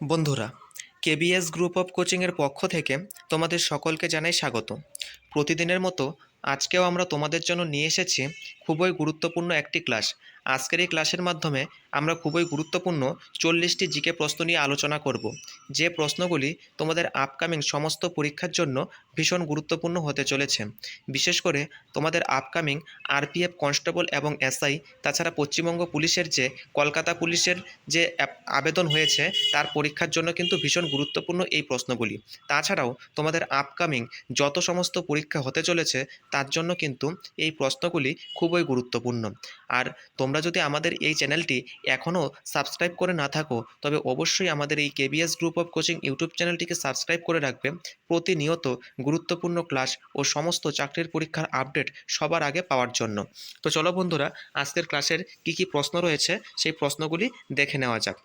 বন্ধুরা KBS group of কোচিংয়ের পক্ষ থেকে তোমাদের সকলকে জানাই স্বাগত। প্রতিদিনের মতো আজকেও আমরা তোমাদের জন্য নিয়ে এসেছি খুবই গুরুত্বপূর্ণ একটি ক্লাস। আজকের এই ক্লাসের মাধ্যমে আমরা খুবই গুরুত্বপূর্ণ চল্লিশটি জিকে প্রশ্ন নিয়ে আলোচনা করব। যে প্রশ্নগুলি তোমাদের আপকামিং সমস্ত পরীক্ষার জন্য ভীষণ গুরুত্বপূর্ণ হতে চলেছে। বিশেষ করে তোমাদের আপকামিং আরপিএফ কনস্টেবল এবং এসআই তাছাড়া পশ্চিমবঙ্গ পুলিশের যে, কলকাতা পুলিশের যে আবেদন হয়েছে, তার পরীক্ষার জন্য কিন্তু ভীষণ গুরুত্বপূর্ণ এই প্রশ্নগুলি। তাছাড়াও তোমাদের আপকামিং যত সমস্ত পরীক্ষা হতে চলেছে, তার জন্য কিন্তু এই প্রশ্নগুলি খুবই গুরুত্বপূর্ণ। আর তোমরা যদি আমাদের এই চ্যানেলটি এখনও সাবস্ক্রাইব করে না থাকো, তবে অবশ্যই আমাদের এই KBS group of coaching YouTube চ্যানেলটিকে সাবস্ক্রাইব করে রাখবে। প্রতিনিয়ত গুরুত্বপূর্ণ ক্লাস ও সমস্ত চাকরির পরীক্ষার আপডেট সবার আগে পাওয়ার জন্য। তো চলো বন্ধুরা, আজকের ক্লাসের কি কি প্রশ্ন রয়েছে সেই প্রশ্নগুলি দেখে নেওয়া যাক।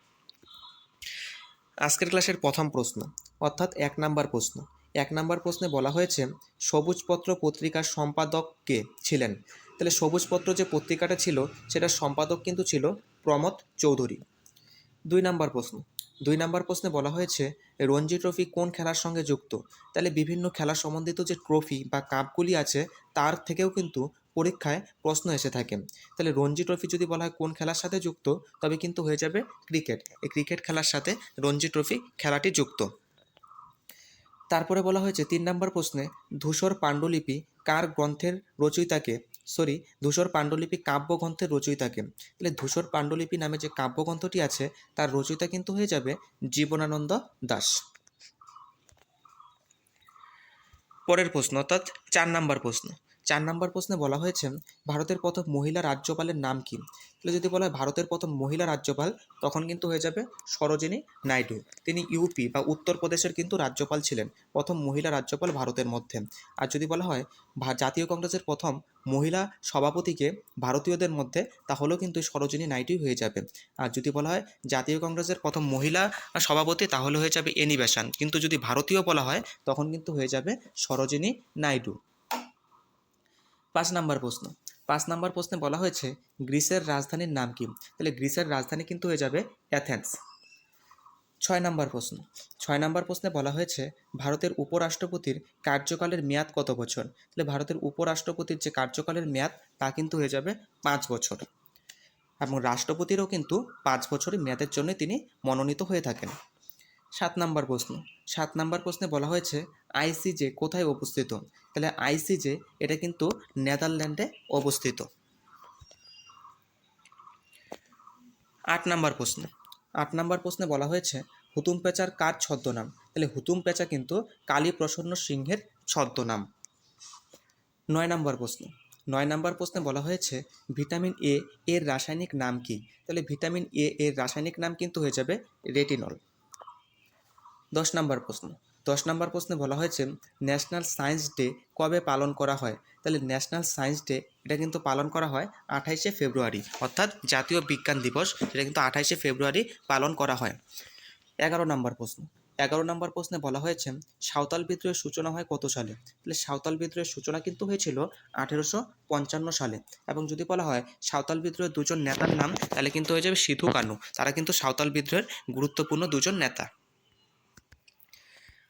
আজকের ক্লাসের প্রথম প্রশ্ন, অর্থাৎ এক নাম্বার প্রশ্ন। এক নাম্বার প্রশ্নে বলা হয়েছে, সবুজপত্র পত্রিকার সম্পাদক কে ছিলেন? তাহলে সবুজপত্র যে পত্রিকাটা ছিল, সেটার সম্পাদক কিন্তু ছিল প্রমথ চৌধুরী। দুই নাম্বার প্রশ্ন। দুই নাম্বার প্রশ্নে বলা হয়েছে, রঞ্জি ট্রফি কোন খেলার সঙ্গে যুক্ত? তাহলে বিভিন্ন খেলা সম্বন্ধিত যে ট্রফি বা কাপগুলি আছে, তার থেকেও কিন্তু পরীক্ষায় প্রশ্ন এসে থাকে। তাহলে রঞ্জি ট্রফি যদি বলা হয় কোন খেলার সাথে যুক্ত, তবে কিন্তু হয়ে যাবে ক্রিকেট। এই ক্রিকেট খেলার সাথে রঞ্জি ট্রফি খেলাটি যুক্ত। তারপরে বলা হয়েছে, তিন নম্বর প্রশ্নে ধূসর পাণ্ডুলিপি কার গ্রন্থের রচয়িতাকে সরি ধূসর পাণ্ডুলিপি কাব্যগ্রন্থের রচয়িতাকে তাহলে ধূসর পাণ্ডুলিপি নামে যে কাব্যগ্রন্থটি আছে, তার রচয়িতা কিন্তু হয়ে যাবে জীবনানন্দ দাস। পরের প্রশ্ন, অর্থাৎ চার নাম্বার প্রশ্ন। চার নম্বর প্রশ্নে বলা হয়েছে, ভারতের প্রথম মহিলা রাজ্যপালের নাম কি? তাহলে যদি বলা হয় ভারতের প্রথম মহিলা রাজ্যপাল, তখন কিন্তু হয়ে যাবে সরোজিনী নাইডু। তিনি ইউপি বা উত্তরপ্রদেশের কিন্তু রাজ্যপাল ছিলেন, প্রথম মহিলা রাজ্যপাল ভারতের মধ্যে। আর যদি বলা হয় জাতীয় কংগ্রেসের প্রথম মহিলা সভাপতিকে ভারতীয়দের মধ্যে, তাহলেও কিন্তু সরোজিনী নাইডুই হয়ে যাবে। আর যদি বলা হয় জাতীয় কংগ্রেসের প্রথম মহিলা সভাপতি, তাহলে হয়ে যাবে এনি বেসান। কিন্তু যদি ভারতীয় বলা হয়, তখন কিন্তু হয়ে যাবে সরোজিনী নাইডু। পাঁচ নাম্বার প্রশ্ন। পাঁচ নাম্বার প্রশ্নে বলা হয়েছে, গ্রিসের রাজধানীর নাম কি? তাহলে গ্রিসের রাজধানী কিন্তু হয়ে যাবে অ্যাথেন্স। ছয় নাম্বার প্রশ্ন। ছয় নাম্বার প্রশ্নে বলা হয়েছে, ভারতের উপরাষ্ট্রপতির কার্যকালের মেয়াদ কত বছর? তাহলে ভারতের উপরাষ্ট্রপতির যে কার্যকালের মেয়াদ, তা কিন্তু হয়ে যাবে পাঁচ বছর। এবং রাষ্ট্রপতিরও কিন্তু পাঁচ বছরের মেয়াদের জন্য তিনি মনোনীত হয়ে থাকেন। সাত নাম্বার প্রশ্ন। সাত নাম্বার প্রশ্নে বলা হয়েছে আইসিজে কোথায় অবস্থিত? তাহলে আইসিজে এটা কিন্তু নেদারল্যান্ডে অবস্থিত। আট নাম্বার প্রশ্ন। আট নাম্বার প্রশ্নে বলা হয়েছে হুতুম পেঁচার কার ছদ্মনাম? তাহলে হুতুম পেঁচা কিন্তু কালী প্রসন্ন সিংহের ছদ্মনাম। নয় নাম্বার প্রশ্ন। নয় নাম্বার প্রশ্নে বলা হয়েছে ভিটামিন এ এর রাসায়নিক নাম কি? তাহলে ভিটামিন এ এর রাসায়নিক নাম কিন্তু হয়ে যাবে রেটিনল। দশ নম্বর প্রশ্ন। দশ নম্বর প্রশ্নে বলা হয়েছে ন্যাশনাল সায়েন্স ডে কবে পালন করা হয়? তাহলে ন্যাশনাল সায়েন্স ডে এটা কিন্তু পালন করা হয় আঠাইশে ফেব্রুয়ারি, অর্থাৎ জাতীয় বিজ্ঞান দিবস, এটা কিন্তু আঠাইশে ফেব্রুয়ারি পালন করা হয়। এগারো নম্বর প্রশ্ন। এগারো নম্বর প্রশ্নে বলা হয়েছে, সাঁওতাল বিদ্রোহের সূচনা হয় কত সালে? তাহলে সাঁওতাল বিদ্রোহের সূচনা কিন্তু হয়েছিল আঠেরোশো পঞ্চান্ন সালে এবং যদি বলা হয় সাঁওতাল বিদ্রোহের দুজন নেতার নাম, তাহলে কিন্তু হয়ে যাবে সিধু কানু। তারা কিন্তু সাঁওতাল বিদ্রোহের গুরুত্বপূর্ণ দুজন নেতা।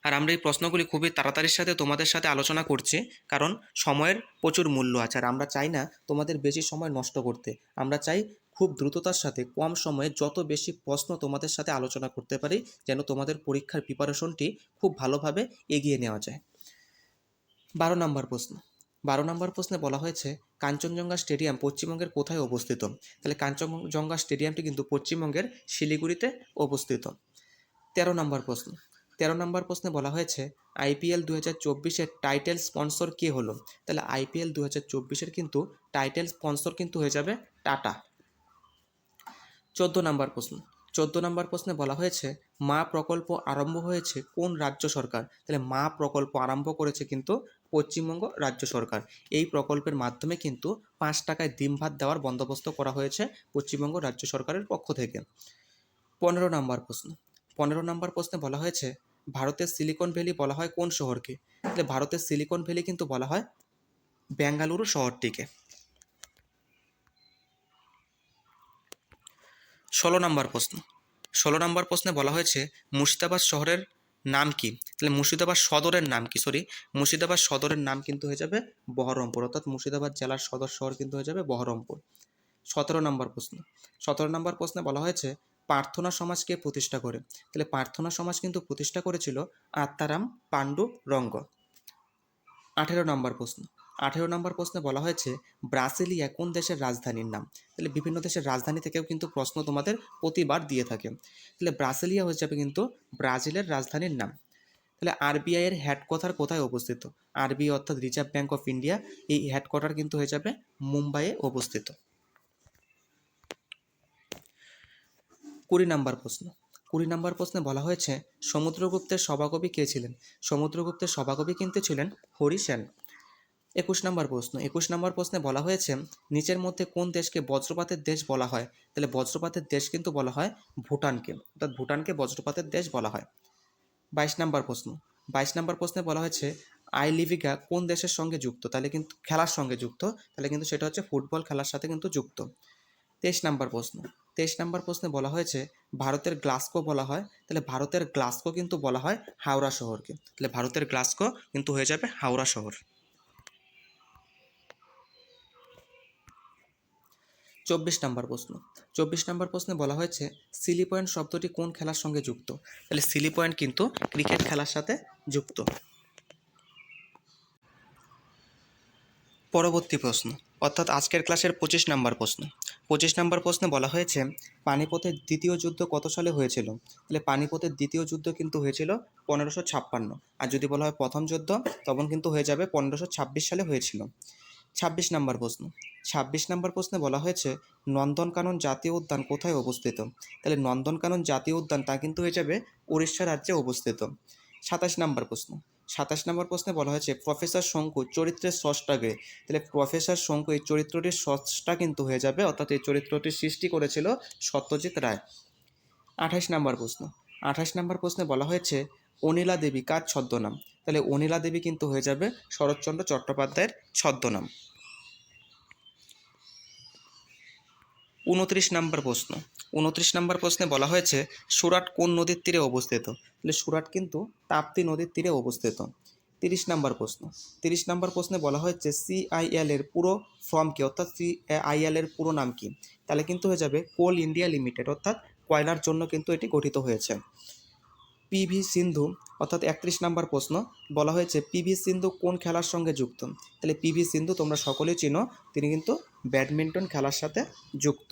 আর আমরা এই প্রশ্নগুলি খুবই তাড়াতাড়ির সাথে তোমাদের সাথে আলোচনা করছি, কারণ সময়ের প্রচুর মূল্য আছে আর আমরা চাই না তোমাদের বেশি সময় নষ্ট করতে। আমরা চাই খুব দ্রুততার সাথে, কম সময়ে যত বেশি প্রশ্ন তোমাদের সাথে আলোচনা করতে পারি, যেন তোমাদের পরীক্ষার প্রিপারেশনটি খুব ভালোভাবে এগিয়ে নেওয়া যায়। বারো নম্বর প্রশ্ন। বারো নম্বর প্রশ্নে বলা হয়েছে, কাঞ্চনজঙ্ঘা স্টেডিয়াম পশ্চিমবঙ্গের কোথায় অবস্থিত? তাহলে কাঞ্চনজঙ্ঘা স্টেডিয়ামটি কিন্তু পশ্চিমবঙ্গের শিলিগুড়িতে অবস্থিত। তেরো নম্বর প্রশ্ন। তেরো নম্বর প্রশ্নে বলা হয়েছে আইপিএল দু হাজার চব্বিশের টাইটেল স্পন্সর কে হলো? তাহলে আইপিএল দু হাজার চব্বিশের কিন্তু টাইটেল স্পন্সর কিন্তু হয়ে যাবে টাটা। চোদ্দ নম্বর প্রশ্ন, চোদ্দ নম্বর প্রশ্নে বলা হয়েছে, মা প্রকল্প আরম্ভ হয়েছে কোন রাজ্য সরকার? তাহলে মা প্রকল্প আরম্ভ করেছে কিন্তু পশ্চিমবঙ্গ রাজ্য সরকার। এই প্রকল্পের মাধ্যমে কিন্তু পাঁচ টাকায় ডিম ভাত দেওয়ার বন্দোবস্ত করা হয়েছে পশ্চিমবঙ্গ রাজ্য সরকারের পক্ষ থেকে। পনেরো নম্বর প্রশ্ন পনেরো নম্বর প্রশ্নে বলা হয়েছে, ভারতের সিলিকন ভ্যালি বলা হয় কোন শহরকে? তাহলে ভারতের সিলিকন ভ্যালি কিন্তু বলা হয় বেঙ্গালুরু শহরটিকে। ষোলো নম্বর প্রশ্ন, ষোলো নম্বর প্রশ্নে বলা হয়েছে, মুর্শিদাবাদ শহরের নাম কি? তাহলে মুর্শিদাবাদ সদরের নাম কি? সরি, মুর্শিদাবাদ সদরের নাম কিন্তু হয়ে যাবে বহরমপুর, অর্থাৎ মুর্শিদাবাদ জেলার সদর শহর কিন্তু হয়ে যাবে বহরমপুর। সতেরো নম্বর প্রশ্ন, সতেরো নম্বর প্রশ্নে বলা হয়েছে প্রার্থনা সমাজকে প্রতিষ্ঠা করে। তাহলে প্রার্থনা সমাজ কিন্তু প্রতিষ্ঠা করেছিল আত্মারাম পাণ্ডু রঙ্গ। আঠেরো নম্বর প্রশ্ন। আঠেরো নম্বর প্রশ্নে বলা হয়েছে, ব্রাসিলিয়া কোন দেশের রাজধানীর নাম? তাহলে বিভিন্ন দেশের রাজধানী থেকেও কিন্তু প্রশ্ন তোমাদের প্রতিবার দিয়ে থাকে। তাহলে ব্রাসেলিয়া হয়ে যাবে কিন্তু ব্রাজিলের রাজধানীর নাম। তাহলে আরবিআই এর হেডকোয়ার্টার কোথায় অবস্থিত? আরবিআই অর্থাৎ রিজার্ভ ব্যাঙ্ক অফ ইন্ডিয়া এই হেডকোয়ার্টার কিন্তু হয়ে যাবে মুম্বাইয়ে অবস্থিত। কুড়ি নাম্বার প্রশ্ন। কুড়ি নাম্বার প্রশ্নে বলা হয়েছে, সমুদ্রগুপ্তের সভাকবি কে ছিলেন? সমুদ্রগুপ্তের সভাকবি কিন্তু ছিলেন হরি সেন। একুশ নম্বর প্রশ্ন। একুশ নম্বর প্রশ্নে বলা হয়েছে, নিচের মধ্যে কোন দেশকে বজ্রপাতের দেশ বলা হয়? তাহলে বজ্রপাতের দেশ কিন্তু বলা হয় ভুটানকে। অর্থাৎ ভুটানকে বজ্রপাতের দেশ বলা হয়। বাইশ নম্বর প্রশ্ন। বাইশ নম্বর প্রশ্নে বলা হয়েছে, আই লিভিকা কোন দেশের সঙ্গে যুক্ত? তাহলে কিন্তু খেলার সঙ্গে যুক্ত। তাহলে কিন্তু সেটা হচ্ছে ফুটবল খেলার সাথে কিন্তু যুক্ত। তেইশ নম্বর প্রশ্ন। তেইশ নম্বর প্রশ্নে বলা হয়েছে, ভারতের গ্লাস্কো বলা হয়, তাহলে ভারতের গ্লাস্কো কিন্তু বলা হয় হাওড়া শহরকে। তাহলে ভারতের গ্লাস্কো কিন্তু হয়ে যাবে হাওড়া শহর। চব্বিশ নম্বর প্রশ্ন, চব্বিশ নম্বর প্রশ্নে বলা হয়েছে সিলি পয়েন্ট শব্দটি কোন খেলার সঙ্গে যুক্ত? তাহলে সিলি পয়েন্ট কিন্তু ক্রিকেট খেলার সাথে যুক্ত। পরবর্তী প্রশ্ন, অর্থাৎ আজকের ক্লাসের পঁচিশ নম্বর প্রশ্ন পঁচিশ নম্বর প্রশ্নে বলা হয়েছে, পানিপথের দ্বিতীয় যুদ্ধ কত সালে হয়েছিল? তাহলে পানিপথের দ্বিতীয় যুদ্ধ কিন্তু হয়েছিল পনেরোশো ছাপ্পান্ন। আর যদি বলা হয় প্রথম যুদ্ধ, তখন কিন্তু হয়ে যাবে পনেরোশো ছাব্বিশ সালে হয়েছিল। ছাব্বিশ নম্বর প্রশ্ন। ছাব্বিশ নম্বর প্রশ্নে বলা হয়েছে, নন্দনকানন জাতীয় উদ্যান কোথায় অবস্থিত? তাহলে নন্দনকানন জাতীয় উদ্যান তা কিন্তু হয়ে যাবে উড়িষ্যা রাজ্যে অবস্থিত। সাতাশ নম্বর প্রশ্ন। সাতাশ নম্বর প্রশ্নে বলা হয়েছে, প্রফেসর শঙ্কু চরিত্রের স্রষ্টাকে তাহলে প্রফেসর শঙ্কু এই চরিত্রটির স্রষ্টা কিন্তু হয়ে যাবে, অর্থাৎ এই চরিত্রটির সৃষ্টি করেছিল সত্যজিৎ রায়। আঠাশ নম্বর প্রশ্ন, আঠাশ নম্বর প্রশ্নে বলা হয়েছে, অনিলা দেবী কার ছদ্মনাম? তাহলে অনিলা দেবী কিন্তু হয়ে যাবে শরৎচন্দ্র চট্টোপাধ্যায়ের ছদ্মনাম। উনত্রিশ নম্বর প্রশ্ন উনত্রিশ নম্বর প্রশ্নে বলা হয়েছে, সুরাট কোন নদীর তীরে অবস্থিত? তাহলে সুরাট কিন্তু তাপ্তি নদীর তীরে অবস্থিত। তিরিশ নম্বর প্রশ্ন। তিরিশ নম্বর প্রশ্নে বলা হয়েছে সিআইএল এর পুরো ফর্ম কি? অর্থাৎ সিআইএল এর পুরো নাম কি? তাহলে কিন্তু হয়ে যাবে কোল ইন্ডিয়া লিমিটেড, অর্থাৎ কয়লার জন্য কিন্তু এটি গঠিত হয়েছে। পিভি সিন্ধু, অর্থাৎ একত্রিশ নম্বর প্রশ্ন, বলা হয়েছে পিভি সিন্ধু কোন খেলার সঙ্গে যুক্ত? তাহলে পিভি সিন্ধু তোমরা সকলেই চিনো, তিনি কিন্তু ব্যাডমিন্টন খেলার সাথে যুক্ত।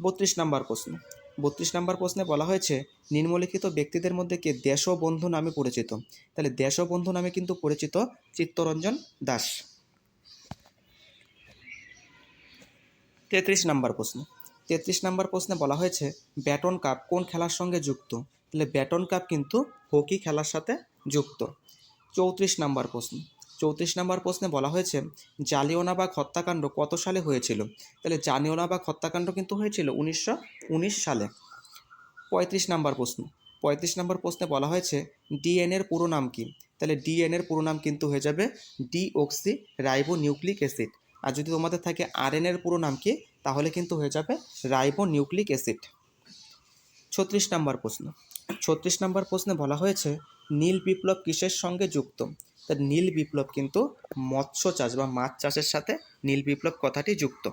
বত্রিশ নম্বর প্রশ্ন। বত্রিশ নম্বর প্রশ্নে বলা হয়েছে, নিম্নলিখিত ব্যক্তিদের মধ্যে কে দেশবন্ধু নামে পরিচিত? তাহলে দেশবন্ধু নামে কিন্তু পরিচিত চিত্তরঞ্জন দাস। তেত্রিশ নম্বর প্রশ্ন। তেত্রিশ নম্বর প্রশ্নে বলা হয়েছে, ব্যাটন কাপ কোন খেলার সঙ্গে যুক্ত? তাহলে ব্যাটন কাপ কিন্তু হকি খেলার সাথে যুক্ত। চৌত্রিশ নম্বর প্রশ্ন। চৌত্রিশ নম্বর প্রশ্নে বলা হয়েছে জালিওনাবাগ হত্যাকাণ্ড কত সালে হয়েছিল? তাহলে জালিওনাবাগ হত্যাকাণ্ড কিন্তু হয়েছিল উনিশশো উনিশ সালে। পঁয়ত্রিশ নম্বর প্রশ্ন, পঁয়ত্রিশ নম্বর প্রশ্নে বলা হয়েছে ডিএনএর পুরো নাম কি? তাহলে ডিএনএর পুরো নাম কিন্তু হয়ে যাবে ডিঅক্সি রাইবো নিউক্লিক অ্যাসিড। আর যদি তোমাদের থাকে আরএনএর পুরো নাম কি, তাহলে কিন্তু হয়ে যাবে রাইবো নিউক্লিক অ্যাসিড। ছত্রিশ নম্বর প্রশ্ন, ছত্রিশ নম্বর প্রশ্নে বলা হয়েছে, নীল বিপ্লব কিসের সঙ্গে যুক্ত? তা নীল বিপ্লব কিন্তু মৎস্য চাষ বা মাছ চাষের সাথে নীল বিপ্লব কথাটি যুক্ত।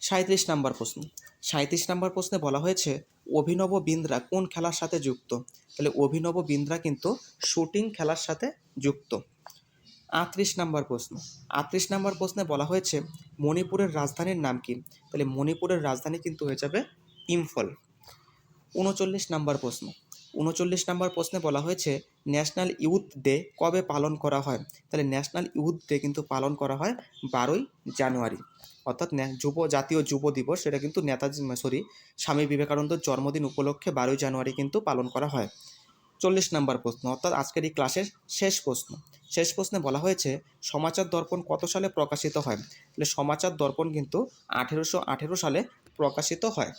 সাঁত্রিশ নম্বর প্রশ্ন। সাঁত্রিশ নম্বর প্রশ্নে বলা হয়েছে, অভিনব বিন্দ্রা কোন খেলার সাথে যুক্ত? তাহলে অভিনব বিন্দ্রা কিন্তু শুটিং খেলার সাথে যুক্ত। আটত্রিশ নম্বর প্রশ্ন। আটত্রিশ নম্বর প্রশ্নে বলা হয়েছে, মণিপুরের রাজধানীর নাম কি? তাহলে মণিপুরের রাজধানী কিন্তু হয়ে যাবে ইম্ফল। উনচল্লিশ নম্বর প্রশ্ন। উনচল্লিশ নম্বর প্রশ্নে বলা হয়েছে, ন্যাশনাল ইউথ ডে কবে পালন করা হয়? তাহলে ন্যাশনাল ইউথ ডে কিন্তু পালন করা হয় বারোই জানুয়ারি। অর্থাৎ যুব, জাতীয় যুব দিবস, সেটা কিন্তু নেতাজি সরি স্বামী বিবেকানন্দের জন্মদিন উপলক্ষে বারোই জানুয়ারি কিন্তু পালন করা হয়। চল্লিশ নম্বর প্রশ্ন, অর্থাৎ আজকের এই ক্লাসের শেষ প্রশ্ন। শেষ প্রশ্নে বলা হয়েছে, সমাচার দর্পণ কত সালে প্রকাশিত হয়? তাহলে সমাচার দর্পণ কিন্তু আঠেরোশো আঠেরো সালে প্রকাশিত হয়।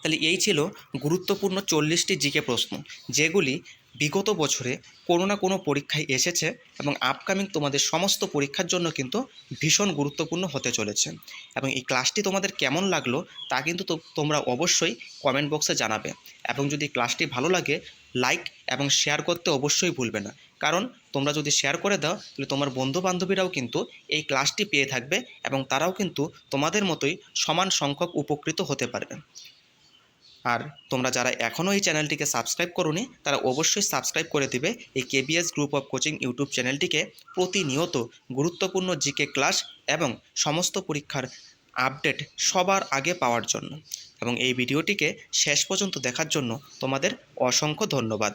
তাহলে এই ছিল গুরুত্বপূর্ণ চল্লিশটি জিকে প্রশ্ন, যেগুলি বিগত বছরে কোনো না কোনো পরীক্ষায় এসেছে এবং আপকামিং তোমাদের সমস্ত পরীক্ষার জন্য কিন্তু ভীষণ গুরুত্বপূর্ণ হতে চলেছে। এবং এই ক্লাসটি তোমাদের কেমন লাগল তা কিন্তু তোমরা অবশ্যই কমেন্ট বক্সে জানাবে। এবং যদি ক্লাসটি ভালো লাগে লাইক এবং শেয়ার করতে অবশ্যই ভুলবে না। কারণ তোমরা যদি শেয়ার করে দাও, তাহলে তোমার বন্ধু বান্ধবীরাও কিন্তু এই ক্লাসটি পেয়ে থাকবে এবং তারাও কিন্তু তোমাদের মতোই সমান সংখ্যক উপকৃত হতে পারবে। আর তোমরা যারা এখনও এই চ্যানেলটিকে সাবস্ক্রাইব করোনি, তারা অবশ্যই সাবস্ক্রাইব করে দিবে। এই KBS group of coaching YouTube চ্যানেলটিকে প্রতিনিয়ত গুরুত্বপূর্ণ জিকে ক্লাস এবং সমস্ত পরীক্ষার আপডেট সবার আগে পাওয়ার জন্য। এবং এই ভিডিওটিকে শেষ পর্যন্ত দেখার জন্য তোমাদের অসংখ্য ধন্যবাদ।